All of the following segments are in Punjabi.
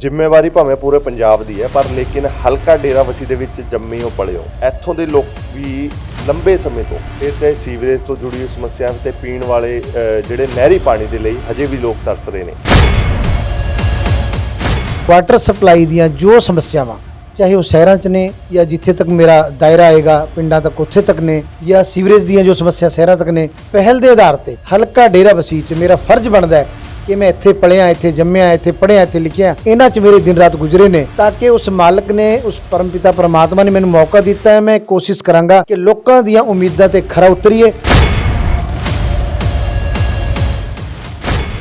ਜ਼ਿੰਮੇਵਾਰੀ ਭਾਵੇਂ ਪੂਰੇ ਪੰਜਾਬ ਦੀ ਹੈ ਪਰ ਲੇਕਿਨ ਹਲਕਾ ਡੇਰਾਵਸੀ ਦੇ ਵਿੱਚ ਜੰਮੇ ਹੋ ਪਲੇ ਹੋ। ਇੱਥੋਂ ਦੇ ਲੋਕ ਵੀ ਲੰਬੇ ਸਮੇਂ ਤੋਂ ਫਿਰ ਚਾਹੇ ਸੀਵਰੇਜ ਤੋਂ ਜੁੜੀ ਹੋਈ ਸਮੱਸਿਆ ਤੇ ਪੀਣ ਵਾਲੇ ਅ, ਜਿਹੜੇ ਨਹਿਰੀ ਪਾਣੀ ਦੇ ਲਈ ਹਜੇ ਵੀ ਲੋਕ ਤਰਸ ਰਹੇ ਨੇ। ਵਾਟਰ ਸਪਲਾਈ ਦੀਆਂ ਜੋ ਸਮੱਸਿਆਵਾਂ ਚਾਹੇ ਉਹ ਸ਼ਹਿਰਾਂ 'ਚ ਨੇ ਜਾਂ ਜਿੱਥੇ ਤੱਕ ਮੇਰਾ ਦਾਇਰਾ ਆਏਗਾ ਪਿੰਡਾਂ ਤੱਕ ਉੱਥੇ ਤੱਕ ਨੇ ਜਾਂ ਸੀਵਰੇਜ ਦੀਆਂ ਜੋ ਸਮੱਸਿਆ ਸ਼ਹਿਰਾਂ ਤੱਕ ਨੇ ਪਹਿਲ ਦੇ ਆਧਾਰ ਤੇ ਹਲਕਾ ਡੇਰਾ ਬਸੀ 'ਚ ਮੇਰਾ ਫਰਜ਼ ਬਣਦਾ ਹੈ ਕਿ ਮੈਂ ਇੱਥੇ ਪੜਿਆ ਇੱਥੇ ਜੰਮਿਆ, ਇੱਥੇ ਪੜਿਆ ਇੱਥੇ ਲਿਖਿਆ। ਇਹਨਾਂ 'ਚ ਮੇਰੇ ਦਿਨ ਰਾਤ ਗੁਜ਼ਰੇ ਨੇ, ਤਾਂ ਕਿ ਉਸ ਮਾਲਕ ਨੇ, ਉਸ ਪਰਮਪਿਤਾ ਪਰਮਾਤਮਾ ਨੇ ਮੈਨੂੰ ਮੌਕਾ ਦਿੱਤਾ ਹੈ, ਮੈਂ ਕੋਸ਼ਿਸ਼ ਕਰਾਂਗਾ ਕਿ ਲੋਕਾਂ ਦੀਆਂ ਉਮੀਦਾਂ ਤੇ ਖਰਾ ਉਤਰੀਏ।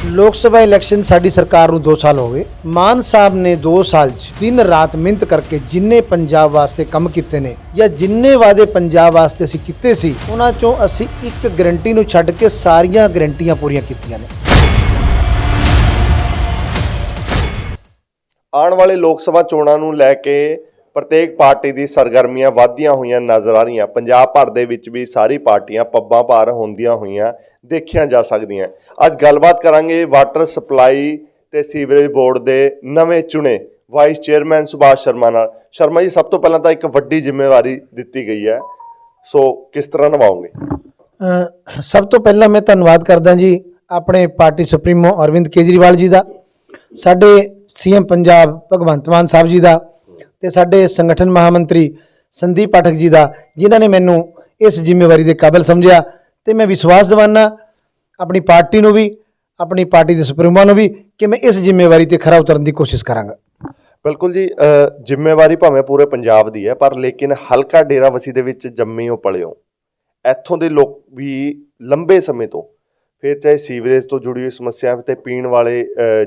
ਲੋਕ ਸਭਾ ਇਲੈਕਸ਼ਨ ਸਾਡੀ ਸਰਕਾਰ ਨੂੰ 2 ਸਾਲ ਹੋ ਗਏ। ਮਾਨ ਸਾਹਿਬ ਨੇ 2 ਸਾਲ 'ਚ ਦਿਨ ਰਾਤ ਮਿਹਨਤ ਕਰਕੇ ਜਿੰਨੇ ਪੰਜਾਬ ਵਾਸਤੇ ਕੰਮ ਕੀਤੇ ਨੇ ਜਾਂ ਜਿੰਨੇ ਵਾਅਦੇ ਪੰਜਾਬ ਵਾਸਤੇ ਅਸੀਂ ਕੀਤੇ ਸੀ, ਉਹਨਾਂ 'ਚੋਂ ਅਸੀਂ ਇੱਕ ਗਰੰਟੀ ਨੂੰ ਛੱਡ ਕੇ ਸਾਰੀਆਂ ਗਰੰਟੀਆਂ ਪੂਰੀਆਂ ਕੀਤੀਆਂ ਨੇ। ਆਉਣ ਵਾਲੇ ਲੋਕ ਸਭਾ ਚੋਣਾਂ ਨੂੰ ਲੈ ਕੇ ਪ੍ਰਤੇਕ ਪਾਰਟੀ ਦੀ ਸਰਗਰਮੀਆਂ ਵਧਦੀਆਂ ਹੋਈਆਂ ਨਜ਼ਰ ਆ ਰਹੀਆਂ। ਪੰਜਾਬ ਭਰ ਦੇ ਵਿੱਚ ਵੀ ਸਾਰੀ ਪਾਰਟੀਆਂ ਪੱਬਾਂ ਭਾਰ ਹੁੰਦੀਆਂ ਹੋਈਆਂ ਦੇਖੀਆਂ ਜਾ ਸਕਦੀਆਂ। ਅੱਜ ਗੱਲਬਾਤ ਕਰਾਂਗੇ ਵਾਟਰ ਸਪਲਾਈ ਤੇ ਸੀਵਰੇਜ ਬੋਰਡ ਦੇ ਨਵੇਂ ਚੁਣੇ ਵਾਈਸ ਚੇਅਰਮੈਨ ਸੁਭਾਸ਼ ਸ਼ਰਮਾ ਨਾਲ। ਸ਼ਰਮਾ ਜੀ, ਸਭ ਤੋਂ ਪਹਿਲਾਂ ਤਾਂ ਇੱਕ ਵੱਡੀ ਜ਼ਿੰਮੇਵਾਰੀ ਦਿੱਤੀ ਗਈ ਹੈ। ਸੋ ਕਿਸ ਤਰ੍ਹਾਂ ਨਿਭਾਓਗੇ? ਸਭ ਤੋਂ ਪਹਿਲਾਂ ਮੈਂ ਧੰਨਵਾਦ ਕਰਦਾ ਜੀ ਆਪਣੇ ਪਾਰਟੀ ਸੁਪਰੀਮੋ ਅਰਵਿੰਦ ਕੇਜਰੀਵਾਲ ਜੀ ਦਾ। ਸਾਡੇ ਸੀਐਮ ਪੰਜਾਬ ਭਗਵੰਤ ਮਾਨ ਸਾਹਿਬ ਜੀ ਦਾ ਤੇ ਸਾਡੇ ਸੰਗਠਨ ਮਹਾਮੰਤਰੀ ਸੰਦੀਪ ਪਾਠਕ ਜੀ ਦਾ, ਜਿਨ੍ਹਾਂ ਨੇ ਮੈਨੂੰ ਇਸ ਜ਼ਿੰਮੇਵਾਰੀ ਦੇ ਕਾਬਿਲ ਸਮਝਿਆ ਤੇ ਮੈਂ ਵਿਸ਼ਵਾਸ ਦਿਵਾਨਾ, ਆਪਣੀ ਪਾਰਟੀ ਨੂੰ ਵੀ, ਆਪਣੀ ਪਾਰਟੀ ਦੇ ਸੁਪਰੀਮੋ ਨੂੰ ਵੀ ਕਿ ਮੈਂ ਇਸ ਜ਼ਿੰਮੇਵਾਰੀ ਤੇ ਖਰਾ ਉਤਰਨ ਦੀ ਕੋਸ਼ਿਸ਼ ਕਰਾਂਗਾ। ਬਿਲਕੁਲ ਜੀ ਜ਼ਿੰਮੇਵਾਰੀ ਭਾਵੇਂ ਪੂਰੇ ਪੰਜਾਬ ਦੀ ਹੈ, ਪਰ ਲੇਕਿਨ ਹਲਕਾ ਡੇਰਾਵਸੀ ਦੇ ਵਿੱਚ ਜੰਮੇ ਹੋ ਪਲਿਓ ਇੱਥੋਂ ਦੇ ਲੋਕ ਵੀ ਲੰਬੇ ਸਮੇਂ ਤੋਂ ਫਿਰ ਚਾਹੇ ਸੀਵਰੇਜ ਤੋਂ ਜੁੜੀ ਹੋਈ ਸਮੱਸਿਆ ਤੇ ਪੀਣ ਵਾਲੇ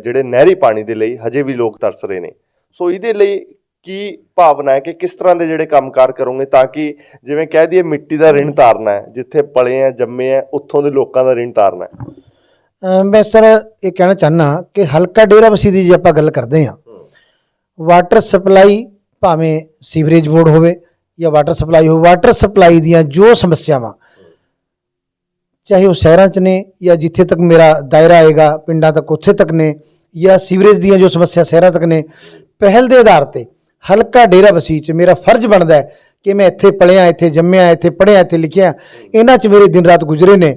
ਜਿਹੜੇ ਨਹਿਰੀ ਪਾਣੀ ਦੇ ਲਈ ਹਜੇ ਵੀ ਲੋਕ ਤਰਸ ਰਹੇ ਨੇ। ਸੋ ਇਹਦੇ ਲਈ ਕੀ ਭਾਵਨਾ ਹੈ ਕਿ ਕਿਸ ਤਰ੍ਹਾਂ ਦੇ ਜਿਹੜੇ ਕੰਮਕਾਰ ਕਰੋਗੇ ਤਾਂ ਕਿ ਜਿਵੇਂ ਕਹਿ ਦਈਏ ਮਿੱਟੀ ਦਾ ਰਿਣ ਤਾਰਨਾ ਹੈ, ਜਿੱਥੇ ਪਲੇ ਆ ਜੰਮੇ ਆ ਉੱਥੋਂ ਦੇ ਲੋਕਾਂ ਦਾ ਰਿਣ ਤਾਰਨਾ ਹੈ। ਮੈਂ ਸਰ ਇਹ ਕਹਿਣਾ ਚਾਹਨਾ ਕਿ ਹਲਕਾ ਡੇਰਾਬੱਸੀ ਦੀ ਜੇ ਆਪਾਂ ਗੱਲ ਕਰਦੇ ਹਾਂ, ਵਾਟਰ ਸਪਲਾਈ ਭਾਵੇਂ ਸੀਵਰੇਜ ਬੋਰਡ ਹੋਵੇ ਜਾਂ ਵਾਟਰ ਸਪਲਾਈ ਹੋਵੇ, ਵਾਟਰ ਸਪਲਾਈ ਦੀਆਂ ਜੋ ਸਮੱਸਿਆਵਾਂ ਚਾਹੇ ਉਹ ਸ਼ਹਿਰਾਂ 'ਚ ਨੇ ਜਾਂ ਜਿੱਥੇ ਤੱਕ ਮੇਰਾ ਦਾਇਰਾ ਆਏਗਾ, ਪਿੰਡਾਂ ਤੱਕ, ਉੱਥੇ ਤੱਕ ਨੇ ਜਾਂ ਸੀਵਰੇਜ ਦੀਆਂ ਜੋ ਸਮੱਸਿਆ ਸ਼ਹਿਰਾਂ ਤੱਕ ਨੇ, ਪਹਿਲ ਦੇ ਆਧਾਰ ਤੇ ਹਲਕਾ ਡੇਰਾ ਬਸੀ 'ਚ ਮੇਰਾ ਫਰਜ਼ ਬਣਦਾ ਹੈ ਕਿ ਮੈਂ ਇੱਥੇ ਪੜਿਆ ਇੱਥੇ ਜੰਮਿਆ, ਇੱਥੇ ਪੜਿਆ ਇੱਥੇ ਲਿਖਿਆ, ਇਹਨਾਂ 'ਚ ਮੇਰੇ ਦਿਨ ਰਾਤ ਗੁਜ਼ਰੇ ਨੇ,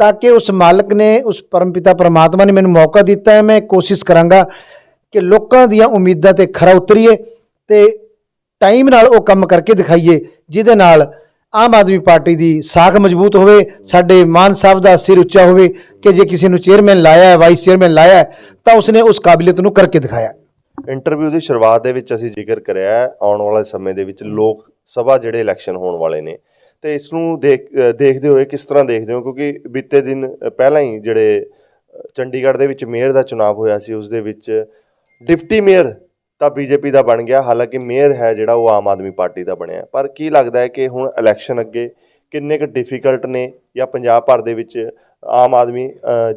ਤਾਂ ਕਿ ਉਸ ਮਾਲਕ ਨੇ, ਉਸ ਪਰਮਪਿਤਾ ਪਰਮਾਤਮਾ ਨੇ ਮੈਨੂੰ ਮੌਕਾ ਦਿੱਤਾ ਹੈ, ਮੈਂ ਕੋਸ਼ਿਸ਼ ਕਰਾਂਗਾ ਕਿ ਲੋਕਾਂ ਦੀਆਂ ਉਮੀਦਾਂ ਤੇ ਖਰਾ ਉਤਰੀਏ ਤੇ ਟਾਈਮ ਨਾਲ ਉਹ ਕੰਮ ਕਰਕੇ ਦਿਖਾਈਏ, ਜਿਹਦੇ ਨਾਲ ਆਮ ਆਦਮੀ ਪਾਰਟੀ ਦੀ ਸਾਖ ਮਜ਼ਬੂਤ ਹੋਵੇ ਸਾਡੇ ਮਾਨ ਸਾਹਿਬ ਦਾ ਸਿਰ ਉੱਚਾ ਹੋਵੇ ਕਿ ਜੇ ਕਿਸੇ ਨੂੰ ਚੇਅਰਮੈਨ ਲਾਇਆ ਹੈ ਵਾਈਸ ਚੇਅਰਮੈਨ ਲਾਇਆ ਹੈ, ਤਾਂ ਉਸਨੇ ਉਸ ਕਾਬਲੀਅਤ ਨੂੰ ਕਰਕੇ ਦਿਖਾਇਆ। ਇੰਟਰਵਿਊ ਦੀ ਸ਼ੁਰੂਆਤ ਦੇ ਵਿੱਚ ਅਸੀਂ ਜ਼ਿਕਰ ਕਰਿਆ ਆਉਣ ਵਾਲੇ ਸਮੇਂ ਦੇ ਵਿੱਚ ਲੋਕ ਸਭਾ ਜਿਹੜੇ ਇਲੈਕਸ਼ਨ ਹੋਣ ਵਾਲੇ ਨੇ ਤੇ ਇਸ ਨੂੰ ਦੇਖ ਦੇਖਦੇ ਹੋਏ ਕਿਸ ਤਰ੍ਹਾਂ ਦੇਖਦੇ ਹੋ? ਕਿਉਂਕਿ ਬੀਤੇ ਦਿਨ ਪਹਿਲਾਂ ਹੀ ਜਿਹੜੇ ਚੰਡੀਗੜ੍ਹ ਦੇ ਵਿੱਚ ਮੇਅਰ ਦਾ ਚੁਣਾਵ ਹੋਇਆ ਸੀ ਉਸ ਦੇ ਵਿੱਚ ਡਿਪਟੀ ਮੇਅਰ ਤਾਂ ਬੀਜੇਪੀ ਦਾ ਬਣ ਗਿਆ। ਹਾਲਾਂਕਿ ਮੇਅਰ ਹੈ ਜਿਹੜਾ ਉਹ ਆਮ ਆਦਮੀ ਪਾਰਟੀ ਦਾ ਬਣਿਆ। ਪਰ ਕੀ ਲੱਗਦਾ ਹੈ ਕਿ ਹੁਣ ਇਲੈਕਸ਼ਨ ਅੱਗੇ ਕਿੰਨੇ ਕੁ ਡਿਫਿਕਲਟ ਨੇ ਜਾਂ ਪੰਜਾਬ ਭਰ ਦੇ ਵਿੱਚ ਆਮ ਆਦਮੀ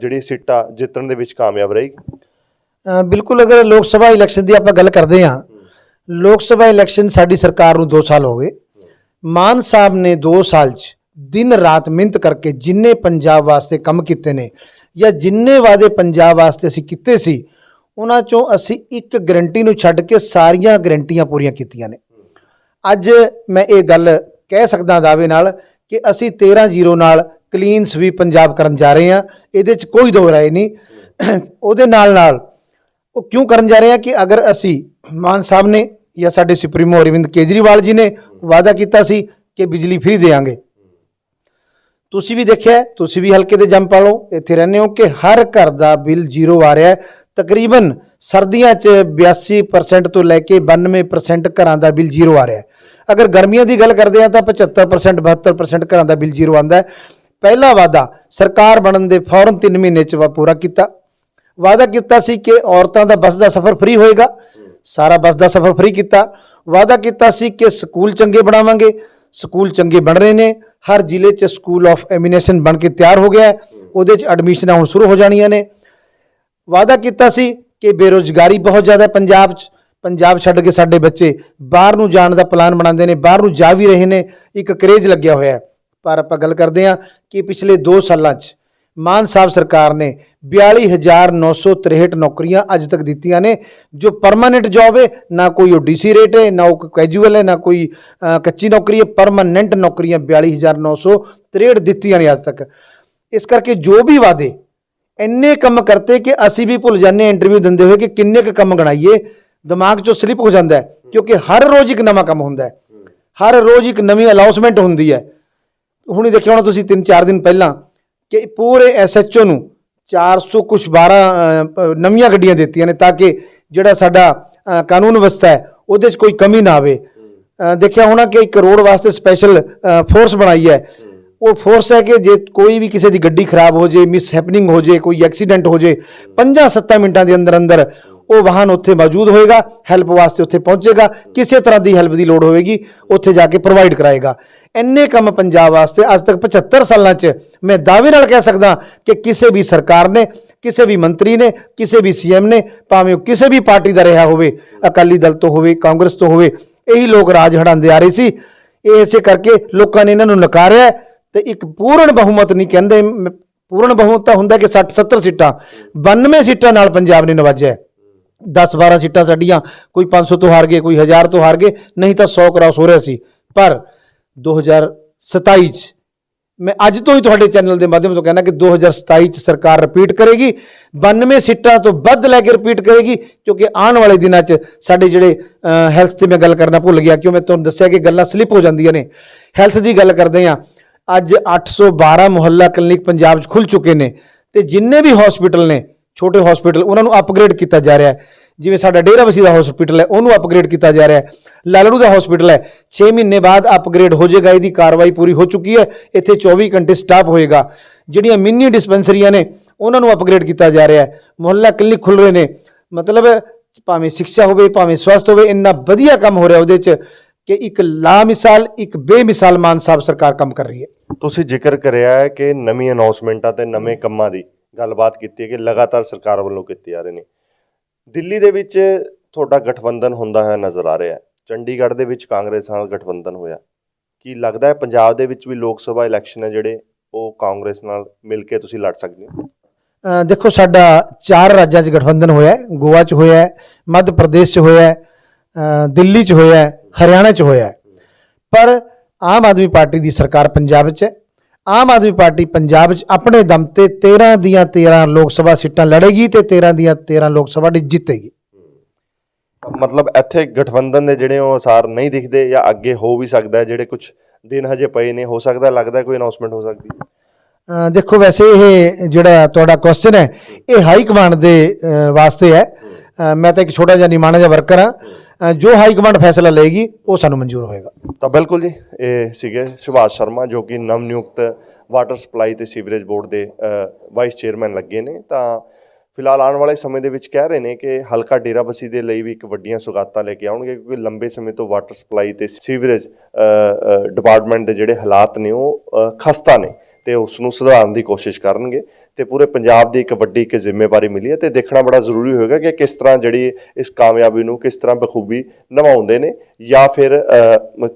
ਜਿਹੜੀ ਸੀਟਾਂ ਜਿੱਤਣ ਦੇ ਵਿੱਚ ਕਾਮਯਾਬ ਰਹੇਗੀ? ਬਿਲਕੁਲ ਅਗਰ ਲੋਕ ਸਭਾ ਇਲੈਕਸ਼ਨ ਦੀ ਆਪਾਂ ਗੱਲ ਕਰਦੇ ਹਾਂ, ਲੋਕ ਸਭਾ ਇਲੈਕਸ਼ਨ ਸਾਡੀ ਸਰਕਾਰ ਨੂੰ 2 ਸਾਲ ਹੋ ਗਏ। ਮਾਨ ਸਾਹਿਬ ਨੇ 2 ਸਾਲ 'ਚ ਦਿਨ ਰਾਤ ਮਿਹਨਤ ਕਰਕੇ ਜਿੰਨੇ ਪੰਜਾਬ ਵਾਸਤੇ ਕੰਮ ਕੀਤੇ ਨੇ ਜਾਂ ਜਿੰਨੇ ਵਾਅਦੇ ਪੰਜਾਬ ਵਾਸਤੇ ਅਸੀਂ ਕੀਤੇ ਸੀ ਉਹਨਾਂ 'ਚੋਂ ਅਸੀਂ ਇੱਕ ਗਰੰਟੀ ਨੂੰ ਛੱਡ ਕੇ ਸਾਰੀਆਂ ਗਰੰਟੀਆਂ ਪੂਰੀਆਂ ਕੀਤੀਆਂ ਨੇ। ਅੱਜ ਮੈਂ ਇਹ ਗੱਲ ਕਹਿ ਸਕਦਾ ਦਾਅਵੇ ਨਾਲ ਕਿ ਅਸੀਂ 13-0 ਨਾਲ ਕਲੀਨ ਸਵੀਪ ਪੰਜਾਬ ਕਰਨ ਜਾ ਰਹੇ ਹਾਂ। ਇਹਦੇ 'ਚ ਕੋਈ ਦੋ ਰਾਏ ਨਹੀਂ। ਉਹਦੇ ਨਾਲ ਨਾਲ ਉਹ ਕਿਉਂ ਕਰਨ ਜਾ ਰਹੇ ਹਾਂ ਕਿ ਅਗਰ ਅਸੀਂ ਮਾਨ ਸਾਹਿਬ ਨੇ ਜਾਂ ਸਾਡੇ ਸੁਪਰੀਮੋ ਅਰਵਿੰਦ ਕੇਜਰੀਵਾਲ ਜੀ ਨੇ ਵਾਅਦਾ ਕੀਤਾ ਸੀ ਕਿ ਬਿਜਲੀ ਫ੍ਰੀ ਦੇਵਾਂਗੇ। ਤੁਸੀਂ ਵੀ ਦੇਖਿਆ ਤੁਸੀਂ ਵੀ ਹਲਕੇ ਦੇ ਜੰਮ ਪਾ ਲਓ ਇੱਥੇ ਰਹਿੰਦੇ ਹੋ ਕਿ ਹਰ ਘਰ ਦਾ ਬਿੱਲ ਜ਼ੀਰੋ ਆ ਰਿਹਾ ਹੈ। ਤਕਰੀਬਨ ਸਰਦੀਆਂ 'ਚ 82% ਤੋਂ ਲੈ ਕੇ 92% ਘਰਾਂ ਦਾ ਬਿੱਲ ਜ਼ੀਰੋ ਆ ਰਿਹਾ ਹੈ। ਅਗਰ ਗਰਮੀਆਂ ਦੀ ਗੱਲ ਕਰਦੇ ਆ ਤਾਂ 75% 72% ਘਰਾਂ ਦਾ ਬਿੱਲ ਜ਼ੀਰੋ ਆਂਦਾ ਹੈ। ਪਹਿਲਾ ਵਾਅਦਾ, ਸਰਕਾਰ ਬਣਨ ਦੇ ਫੌਰਨ 3 ਮਹੀਨੇ 'ਚ ਵਾ ਪੂਰਾ ਕੀਤਾ। ਵਾਅਦਾ ਕੀਤਾ ਸੀ ਕਿ ਔਰਤਾਂ ਦਾ ਬੱਸ ਦਾ ਸਫ਼ਰ ਫ੍ਰੀ ਹੋਏਗਾ। ਸਾਰਾ ਬੱਸ ਦਾ ਸਫ਼ਰ ਫ੍ਰੀ ਕੀਤਾ। ਵਾਅਦਾ ਕੀਤਾ ਸੀ ਕਿ ਸਕੂਲ ਚੰਗੇ ਬਣਾਵਾਂਗੇ। ਸਕੂਲ ਚੰਗੇ ਬਣ ਰਹੇ ਨੇ, ਹਰ ਜ਼ਿਲ੍ਹੇ 'ਚ ਸਕੂਲ ਆਫ ਐਮੀਨੇਸ਼ਨ ਬਣ ਕੇ ਤਿਆਰ ਹੋ ਗਿਆ ਉਹਦੇ 'ਚ ਐਡਮਿਸ਼ਨਾਂ ਹੁਣ ਸ਼ੁਰੂ ਹੋ ਜਾਣੀਆਂ ਨੇ। ਵਾਅਦਾ ਕੀਤਾ ਸੀ ਕਿ ਬੇਰੋਜ਼ਗਾਰੀ ਬਹੁਤ ਜ਼ਿਆਦਾ ਪੰਜਾਬ 'ਚ, ਪੰਜਾਬ ਛੱਡ ਕੇ ਸਾਡੇ ਬੱਚੇ ਬਾਹਰ ਨੂੰ ਜਾਣ ਦਾ ਪਲਾਨ ਬਣਾਉਂਦੇ ਨੇ, ਬਾਹਰ ਨੂੰ ਜਾ ਵੀ ਰਹੇ ਨੇ, ਇੱਕ ਕਰੇਜ ਲੱਗਿਆ ਹੋਇਆ ਪਰ ਆਪਾਂ ਗੱਲ ਕਰਦੇ ਹਾਂ ਕਿ ਪਿਛਲੇ 2 ਸਾਲਾਂ 'ਚ ਮਾਨ ਸਾਹਿਬ ਸਰਕਾਰ ਨੇ 42963 ਨੌਕਰੀਆਂ ਅੱਜ ਤੱਕ ਦਿੱਤੀਆਂ ਨੇ, ਜੋ ਪਰਮਾਨੈਂਟ ਜੌਬ ਹੈ ਨਾ ਕੋਈ ਓਡੀਸੀ ਰੇਟ ਹੈ ਨਾ ਉਹ ਕੈਜੂਅਲ ਹੈ ਨਾ ਕੋਈ ਕੱਚੀ ਨੌਕਰੀ ਹੈ ਪਰਮਾਨੈਂਟ ਨੌਕਰੀਆਂ 42963 ਦਿੱਤੀਆਂ ਨੇ ਅੱਜ ਤੱਕ। ਇਸ ਕਰਕੇ ਜੋ ਵੀ ਵਾਅਦੇ, ਇੰਨੇ ਕੰਮ ਕਰਤੇ ਕਿ ਅਸੀਂ ਵੀ ਭੁੱਲ ਜਾਂਦੇ ਹਾਂ ਇੰਟਰਵਿਊ ਦਿੰਦੇ ਹੋਏ ਕਿ ਕਿੰਨੇ ਕੁ ਕੰਮ ਗਣਾਈਏ, ਦਿਮਾਗ ਚੋਂ ਸਲਿਪ ਹੋ ਜਾਂਦਾ ਹੈ, ਕਿਉਂਕਿ ਹਰ ਰੋਜ਼ ਇੱਕ ਨਵਾਂ ਕੰਮ ਹੁੰਦਾ ਹੈ। ਹਰ ਰੋਜ਼ ਇੱਕ ਨਵੀਂ ਅਨਾਉਂਸਮੈਂਟ ਹੁੰਦੀ ਹੈ। ਹੁਣੀ ਦੇਖਿਆ ਹੋਣਾ ਤੁਸੀਂ 3-4 ਦਿਨ ਪਹਿਲਾਂ ਕਿ ਪੂਰੇ ਐਸਐਚਓ ਨੂੰ 400 ਕੁਛ 12 ਅ, ਪ- ਨਵੀਆਂ ਗੱਡੀਆਂ ਦਿੱਤੀਆਂ ਨੇ ਤਾਂ ਕਿ ਜਿਹੜਾ ਸਾਡਾ ਕਾਨੂੰਨ ਵਿਵਸਥਾ ਹੈ ਉਹਦੇ 'ਚ ਕੋਈ ਕਮੀ ਨਾ ਆਵੇ। ਦੇਖਿਆ ਹੋਣਾ ਕਿ ਇੱਕ ਰੋਡ ਵਾਸਤੇ ਸਪੈਸ਼ਲ ਫੋਰਸ ਬਣਾਈ ਹੈ। ਉਹ ਫੋਰਸ ਹੈ ਕਿ ਜੇ ਕੋਈ ਵੀ ਕਿਸੇ ਦੀ ਗੱਡੀ ਖਰਾਬ ਹੋ ਜੇ ਮਿਸ ਹੈਪਨਿੰਗ ਹੋ ਜੇ ਕੋਈ ਐਕਸੀਡੈਂਟ ਹੋ ਜੇ 5-7 ਮਿੰਟਾਂ ਦੇ ਅੰਦਰ ਅੰਦਰ ਉਹ ਵਾਹਨ ਉੱਥੇ ਮੌਜੂਦ ਹੋਏਗਾ ਹੈਲਪ ਵਾਸਤੇ ਉੱਥੇ ਪਹੁੰਚੇਗਾ, ਕਿਸੇ ਤਰ੍ਹਾਂ ਦੀ ਹੈਲਪ ਦੀ ਲੋੜ ਹੋਵੇਗੀ, ਉੱਥੇ ਜਾ ਕੇ ਪ੍ਰੋਵਾਈਡ ਕਰਾਏਗਾ। ਇੰਨੇ ਕੰਮ ਪੰਜਾਬ ਵਾਸਤੇ ਅੱਜ ਤੱਕ 75 ਸਾਲਾਂ 'ਚ ਮੈਂ ਦਾਅਵੇ ਨਾਲ ਕਹਿ ਸਕਦਾ ਕਿ ਕਿਸੇ ਵੀ ਸਰਕਾਰ ਨੇ, ਕਿਸੇ ਵੀ ਮੰਤਰੀ ਨੇ, ਕਿਸੇ ਵੀ ਸੀਐਮ ਨੇ, ਭਾਵੇਂ ਉਹ ਕਿਸੇ ਵੀ ਪਾਰਟੀ ਦਾ ਰਿਹਾ ਹੋਵੇ, ਅਕਾਲੀ ਦਲ ਤੋਂ ਹੋਵੇ, ਕਾਂਗਰਸ ਤੋਂ ਹੋਵੇ, ਇਹੀ ਲੋਕ ਰਾਜ ਹੜਾਉਂਦੇ ਆ ਰਹੇ ਸੀ। ਇਹ ਇਸੇ ਕਰਕੇ ਲੋਕਾਂ ਨੇ ਇਹਨਾਂ ਨੂੰ ਨਕਾਰਿਆ ਹੈ ਤੇ ਇੱਕ ਪੂਰਨ ਬਹੁਮਤ ਨਹੀਂ ਕਹਿੰਦੇ, ਮ- ਪੂਰਨ ਬਹੁਮਤ ਤਾਂ ਹੁੰਦਾ ਕਿ 60 70 ਸੀਟਾਂ 92 ਸੀਟਾਂ ਨਾਲ ਪੰਜਾਬ ਨੇ ਨਵਾਜਿਆ 10 12 ਸੀਟਾਂ ਸਾਡੀਆਂ, ਕੋਈ 500 ਤੋਂ ਹਾਰ ਗਏ, ਕੋਈ 1000 ਤੋਂ ਹਾਰ ਗਏ, ਨਹੀਂ ਤਾਂ 100 ਕਰਾਸ ਹੋ ਰਿਹਾ ਸੀ। ਪਰ 2027 ਚ ਮੈਂ ਅੱਜ ਤੋਂ ਹੀ ਤੁਹਾਡੇ ਚੈਨਲ ਦੇ ਮਾਧਿਅਮ ਤੋਂ ਕਹਿਣਾ ਕਿ 2027 ਚ ਸਰਕਾਰ ਰਿਪੀਟ ਕਰੇਗੀ 92 ਸੀਟਾਂ ਤੋਂ ਵੱਧ ਲੈ ਕੇ ਰਿਪੀਟ ਕਰੇਗੀ, ਕਿਉਂਕਿ ਆਉਣ ਵਾਲੇ ਦਿਨਾਂ ਚ ਸਾਡੇ ਜਿਹੜੇ ਹੈਲਥ ਤੇ ਮੈਂ ਗੱਲ ਕਰਨਾ ਭੁੱਲ ਗਿਆ, ਕਿਉਂ ਮੈਂ ਤੁਹਾਨੂੰ ਦੱਸਿਆ ਕਿ ਗੱਲਾਂ ਸਲਿਪ ਹੋ ਜਾਂਦੀਆਂ ਨੇ। ਹੈਲਥ ਦੀ ਗੱਲ ਕਰਦੇ ਆ ਅੱਜ 812 ਮੁਹੱਲਾ ਕਲੀਨਿਕ ਪੰਜਾਬ 'ਚ ਖੁੱਲ ਚੁੱਕੇ ਨੇ, ਤੇ ਜਿੰਨੇ ਵੀ ਹਸਪੀਟਲ ਨੇ ਛੋਟੇ ਹਸਪੀਟਲ ਉਹਨਾਂ ਨੂੰ ਅਪਗ੍ਰੇਡ ਕੀਤਾ ਜਾ ਰਿਹਾ ਹੈ। ਜਿਵੇਂ ਸਾਡਾ ਡੇਰਾ ਵਸੀ ਦਾ ਹਸਪੀਟਲ ਹੈ, ਉਹਨੂੰ ਅਪਗ੍ਰੇਡ ਕੀਤਾ ਜਾ ਰਿਹਾ ਹੈ। ਲਾਲੜੂ ਦਾ ਹਸਪੀਟਲ ਹੈ। 6 ਮਹੀਨੇ ਬਾਅਦ ਅਪਗ੍ਰੇਡ ਹੋ ਜਾਏਗਾ, ਇਹਦੀ ਕਾਰਵਾਈ ਪੂਰੀ ਹੋ ਚੁੱਕੀ ਹੈ। ਇੱਥੇ 24 ਘੰਟੇ ਸਟਾਫ ਹੋਏਗਾ। ਜਿਹੜੀਆਂ ਮਿੰਨੀ ਡਿਸਪੈਂਸਰੀਆਂ ਨੇ, ਉਹਨਾਂ ਨੂੰ ਅਪਗ੍ਰੇਡ ਕੀਤਾ ਜਾ ਰਿਹਾ ਹੈ। ਮੁਹੱਲਾ ਕਲੀਨਿਕ ਖੁੱਲ ਰਹੇ ਨੇ। ਮਤਲਬ ਭਾਵੇਂ ਸਿੱਖਿਆ ਹੋਵੇ, ਭਾਵੇਂ ਸਵਾਸਥ ਹੋਵੇ, ਇੰਨਾ ਵਧੀਆ ਕੰਮ ਹੋ ਰਿਹਾ ਉਹਦੇ 'ਚ ਕਿ ਇੱਕ ਲਾ ਮਿਸਾਲ ਇੱਕ ਬੇਮਿਸਾਲ ਮਾਨ ਸਾਹਿਬ ਸਰਕਾਰ ਕੰਮ ਕਰ ਰਹੀ ਹੈ। ਤੁਸੀਂ ਜ਼ਿਕਰ ਕਰਿਆ ਹੈ ਕਿ ਨਵੀਂ ਅਨਾਉਂਸਮੈਂਟਾਂ ਤੇ ਨਵੇਂ ਕੰਮਾਂ ਦੀ। ਗੱਲਬਾਤ ਕੀਤੀ ਹੈ ਕਿ ਲਗਾਤਾਰ ਸਰਕਾਰ ਵੱਲੋਂ ਕੀਤੇ ਜਾ ਰਹੇ ਨੇ। ਦਿੱਲੀ ਦੇ ਵਿੱਚ ਤੁਹਾਡਾ ਗਠਬੰਧਨ ਹੁੰਦਾ ਹੋਇਆ ਨਜ਼ਰ ਆ ਰਿਹਾ ਹੈ। ਚੰਡੀਗੜ੍ਹ ਦੇ ਵਿੱਚ ਕਾਂਗਰਸ ਨਾਲ ਗਠਬੰਧਨ ਹੋਇਆ। ਕੀ ਲੱਗਦਾ ਹੈ ਪੰਜਾਬ ਦੇ ਵਿੱਚ ਵੀ ਲੋਕ ਸਭਾ ਇਲੈਕਸ਼ਨ ਹੈ ਜਿਹੜੇ ਉਹ ਕਾਂਗਰਸ ਨਾਲ ਮਿਲ ਕੇ ਤੁਸੀਂ ਲੜ ਸਕਦੇ ਹੋ? ਦੇਖੋ, ਸਾਡਾ ਚਾਰ ਰਾਜਾਂ 'ਚ ਗਠਬੰਧਨ ਹੋਇਆ ਹੈ। ਗੋਆ 'ਚ ਹੋਇਆ ਹੈ, ਮੱਧ ਪ੍ਰਦੇਸ਼ 'ਚ ਹੋਇਆ ਹੈ ਦਿੱਲੀ 'ਚ ਹੋਇਆ ਹੈ, ਹਰਿਆਣਾ 'ਚ ਹੋਇਆ ਹੈ। ਪਰ ਆਮ ਆਦਮੀ ਪਾਰਟੀ ਦੀ ਸਰਕਾਰ ਪੰਜਾਬ 'ਚ ਹੈ। ਆਮ ਆਦਮੀ ਪਾਰਟੀ ਪੰਜਾਬ 'ਚ ਆਪਣੇ ਦਮ ਤੇ 13 ਦੀਆਂ 13 ਲੋਕ ਸਭਾ ਸੀਟਾਂ ਲੜੇਗੀ ਤੇ 13 ਦੀਆਂ 13 ਲੋਕ ਸਭਾ ਦੀ ਜਿੱਤੇਗੀ। ਮਤਲਬ ਇੱਥੇ ਗਠਬੰਧਨ ਦੇ ਜਿਹੜੇ ਉਹ ਅਸਾਰ ਨਹੀਂ ਦਿਖਦੇ ਜਾਂ ਅੱਗੇ ਹੋ ਵੀ ਸਕਦਾ ਜਿਹੜੇ ਕੁਝ ਦਿਨ ਹਜੇ ਪਏ ਨੇ ਹੋ ਸਕਦਾ ਲੱਗਦਾ ਕੋਈ ਅਨਾਉਂਸਮੈਂਟ ਹੋ ਸਕਦੀ ਹੈ। ਅ, ਦੇਖੋ ਵੈਸੇ ਇਹ ਜਿਹੜਾ ਤੁਹਾਡਾ ਕੁਐਸਚਨ ਹੈ ਇਹ ਹਾਈ ਕਮਾਂਡ ਦੇ ਅ, ਵਾਸਤੇ ਹੈ। ਅ, ਮੈਂ ਤਾਂ ਇੱਕ ਛੋਟਾ ਜਿਹਾ ਨਿਮਾਣਾ ਜਿਹਾ ਵਰਕਰ ਹਾਂ। ਜੋ ਹਾਈ ਕਮਾਂਡ ਫੈਸਲਾ ਲਏਗੀ, ਉਹ ਸਾਨੂੰ ਮਨਜ਼ੂਰ ਹੋਏਗਾ। ਤਾਂ ਬਿਲਕੁਲ ਜੀ, ਇਹ ਸੀਗੇ ਸੁਭਾਸ਼ ਸ਼ਰਮਾ ਜੋ ਕਿ ਨਵ ਨਿਯੁਕਤ ਵਾਟਰ ਸਪਲਾਈ ਤੇ ਸੀਵਰੇਜ ਬੋਰਡ ਦੇ ਵਾਈਸ ਚੇਅਰਮੈਨ ਲੱਗੇ ਨੇ। ਤਾਂ ਫਿਲਹਾਲ ਆਉਣ ਵਾਲੇ ਸਮੇਂ ਦੇ ਵਿੱਚ ਕਹਿ ਰਹੇ ਨੇ ਕਿ ਹਲਕਾ ਡੇਰਾਬੱਸੀ ਦੇ ਲਈ ਵੀ ਇੱਕ ਵੱਡੀਆਂ ਸੁਗਾਤਾਂ ਲੈ ਕੇ ਆਉਣਗੇ, ਕਿਉਂਕਿ ਲੰਬੇ ਸਮੇਂ ਤੋਂ ਵਾਟਰ ਸਪਲਾਈ ਤੇ ਸੀਵਰੇਜ ਡਿਪਾਰਟਮੈਂਟ ਦੇ ਜਿਹੜੇ ਹਾਲਾਤ ਨੇ ਉਹ ਖਸਤਾ ਨੇ। ਤੇ ਉਸ ਨੂੰ ਸੁਧਾਰਨ ਦੀ ਕੋਸ਼ਿਸ਼ ਕਰਨਗੇ ਤੇ ਪੂਰੇ ਪੰਜਾਬ ਦੀ ਇੱਕ ਵੱਡੀ ਇੱਕ ਜ਼ਿੰਮੇਵਾਰੀ ਮਿਲੀ ਹੈ ਤੇ ਦੇਖਣਾ ਬੜਾ ਜ਼ਰੂਰੀ ਹੋਏਗਾ ਕਿ ਕਿਸ ਤਰ੍ਹਾਂ ਜਿਹੜੀ ਇਸ ਕਾਮਯਾਬੀ ਨੂੰ ਕਿਸ ਤਰ੍ਹਾਂ ਬਖੂਬੀ ਨਿਭਾਉਂਦੇ ਨੇ ਜਾਂ ਫਿਰ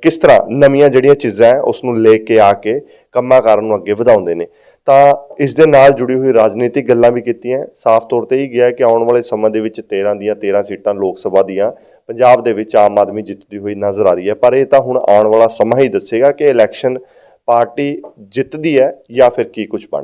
ਕਿਸ ਤਰ੍ਹਾਂ ਨਵੀਆਂ ਜਿਹੜੀਆਂ ਚੀਜ਼ਾਂ ਹੈ ਉਸ ਨੂੰ ਲੈ ਕੇ ਆ ਕੇ ਕੰਮਾਂ ਕਾਰਾਂ ਨੂੰ ਅੱਗੇ ਵਧਾਉਂਦੇ ਨੇ। ਤਾਂ ਇਸ ਦੇ ਨਾਲ ਜੁੜੀ ਹੋਈ ਰਾਜਨੀਤਿਕ ਗੱਲਾਂ ਵੀ ਕੀਤੀਆਂ। ਸਾਫ਼ ਤੌਰ ਤੇ ਹੀ ਗਿਆ ਕਿ ਆਉਣ ਵਾਲੇ ਸਮੇਂ ਦੇ ਵਿੱਚ 13 ਦੀਆਂ 13 ਸੀਟਾਂ ਲੋਕ ਸਭਾ ਦੀਆਂ ਪੰਜਾਬ ਦੇ ਵਿੱਚ ਆਮ ਆਦਮੀ ਜਿੱਤਦੀ ਹੋਈ ਨਜ਼ਰ ਆ ਰਹੀ ਹੈ। ਪਰ ਇਹ ਤਾਂ ਹੁਣ ਆਉਣ ਵਾਲਾ ਸਮਾਂ ਹੀ ਦੱਸੇਗਾ ਕਿ ਇਲੈਕਸ਼ਨ ਪਾਰਟੀ ਜਿੱਤਦੀ ਹੈ ਜਾਂ ਫਿਰ ਕੀ ਕੁਝ ਬਣਦਾ